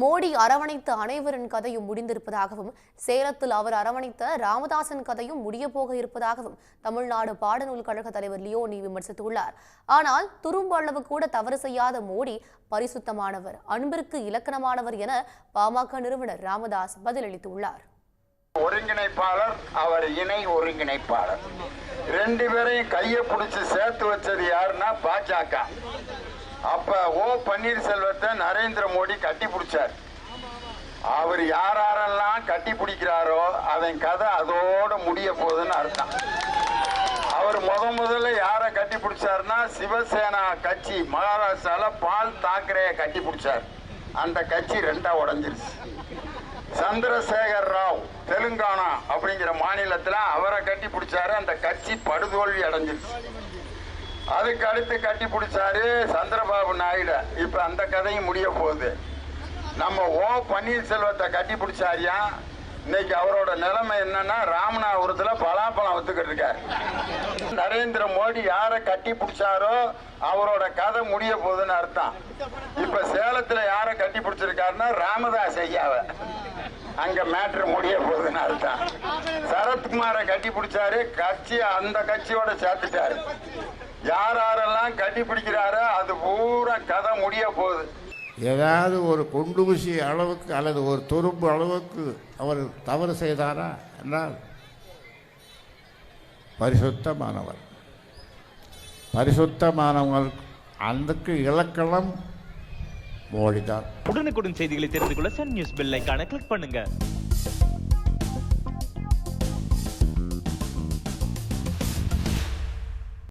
மோடி அரவணைத்த அனைவரின் கதையும் முடிந்திருப்பதாகவும் சேலத்தில் அவர் அரவணைத்த ராமதாசன் கதையும் முடிய போக இருப்பதாகவும் தமிழ்நாடு பாடநூல் கழக தலைவர் லியோனி விமர்சித்துள்ளார். ஆனால் துரும்பு அளவு கூட தவறு செய்யாத மோடி பரிசுத்தமானவர் அன்பிற்கு இலக்கணமானவர் என பாமக நிறுவனர் ராமதாஸ் பதிலளித்துள்ளார். ஒருங்கிணைப்பாளர் அவர் இணை ஒருங்கிணைப்பாளர். ரெண்டு பேரையும் கையை பிடிச்சு சேர்த்து வச்சது யாருன்னா பாஜக. அப்ப ஓ பன்னீர்செல்வத்தை நரேந்திர மோடி கட்டி பிடிச்சார். அவர் யார் யாரெல்லாம் கட்டி பிடிக்கிறாரோ அவன் கதை அதோட முடிய போகுதுன்னு அர்த்தம். அவர் முத முதல்ல யாரை கட்டி பிடிச்சாருன்னா சிவசேனா கட்சி மகாராஷ்டிரால பால் தாக்கரேயை கட்டி பிடிச்சார். அந்த கட்சி ரெண்டா உடஞ்சிருச்சு. சந்திரசேகர் ராவ் தெலுங்கானா அப்படிங்கிற மாநிலத்துல அவரை கட்டி பிடிச்சாரு. அந்த கட்சி படுதோல்வி அடைஞ்சிருச்சு. அதுக்கு அடுத்து கட்டி பிடிச்சாரு சந்திரபாபு நாயுடு. இப்ப அந்த கதையும் முடிய போகுது. நம்ம ஓ பன்னீர்செல்வத்தை கட்டி பிடிச்சாரியா? இன்னைக்கு அவரோட நிலைமை என்னன்னா ராமநாதபுரத்துல பலாப்பழம் வித்துக்கிட்டு இருக்காரு. நரேந்திர மோடி யாரை கட்டி பிடிச்சாரோ அவரோட கதை முடிய போகுதுன்னு அர்த்தம். இப்ப சேலத்துல யாரை கட்டி பிடிச்சிருக்காருன்னா ராமதாஸ் ஐயாவ. அங்க மேட்ரு முடிய போகுதுன்னு அர்த்தம். சரத்குமாரை கட்டி பிடிச்சாரு கட்சி அந்த கட்சியோட சேர்த்துட்டாரு. யார் யாரெல்லாம் கட்டி பிடிக்கிறாரோ அது பூரா கதை முடிய போகுது. ஏதாவது ஒரு குண்டு ஊசி அளவுக்கு அல்லது ஒரு துரும்பு அளவுக்கு அவர் தவறு செய்தாரா? என்றால் பரிசுத்தமானவர். பரிசுத்தமானவர் அதுக்கு இலக்கணம் மோடிதான் உடனுக்குடன் செய்திகளை தெரிந்து கொள்ள சன் நியூஸ் பெல் ஐகானை கிளிக் பண்ணுங்க.